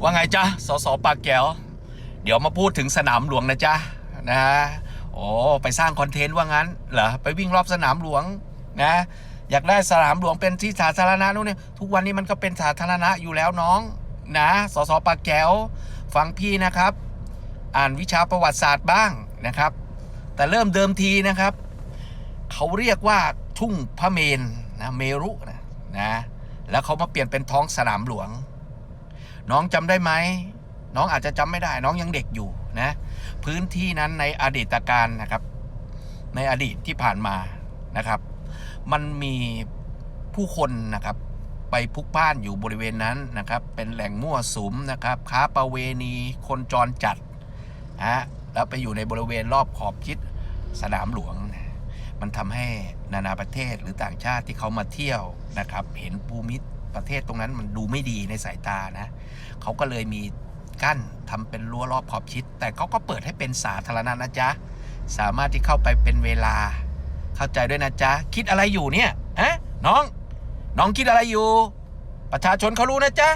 ว่าไงจ๊ะสสปากแก้ว เดี๋ยวมาพูดถึงสนามหลวงนะจ๊ะนะฮะโอ้ไปสร้างคอนเทนต์ว่างั้นเหรอไปวิ่งรอบสนามหลวงนะ อยากได้สนามหลวงเป็นที่สาธารณะนู่นเนี่ยทุกวันนี้มันก็เป็นสาธารณะอยู่แล้วน้องนะสสปากแก้วฟังพี่นะครับ อ่านวิชาประวัติศาสตร์บ้างนะครับ แต่เริ่มเดิมทีนะครับ เขาเรียกว่าทุ่งพระเมนนะเมรุนะนะ แล้วเขามาเปลี่ยนเป็นท้องสนามหลวง น้องจำได้ไหม น้องอาจจะจำไม่ได้ น้องยังเด็กอยู่นะ พื้นที่นั้นในอดีตการนะครับ ในอดีตที่ผ่านมานะครับ มันมีผู้คนนะครับ ไปพุกพ่านอยู่บริเวณนั้นนะครับ เป็นแหล่งมั่วสุมนะครับ ค้าประเวณี คนจรจัดฮะแล้วไปอยู่ในบริเวณรอบขอบชิดสนามหลวง มันทำให้นานาประเทศหรือต่างชาติที่เขามาเที่ยวนะครับ เห็นภูมิประเทศตรงนั้นมันดูไม่ดีในสายตานะเขาก็เลยมีกั้นทำเป็นรั้วรอบขอบชิด แต่เขาก็เปิดให้เป็นสาธารณะนะจ๊ะสามารถที่เข้าไปเป็นเวลา เข้าใจด้วยนะจ๊ะคิดอะไรอยู่เนี่ยฮะน้อง น้องคิดอะไรอยู่ ประชาชนเขารู้นะจ๊ะ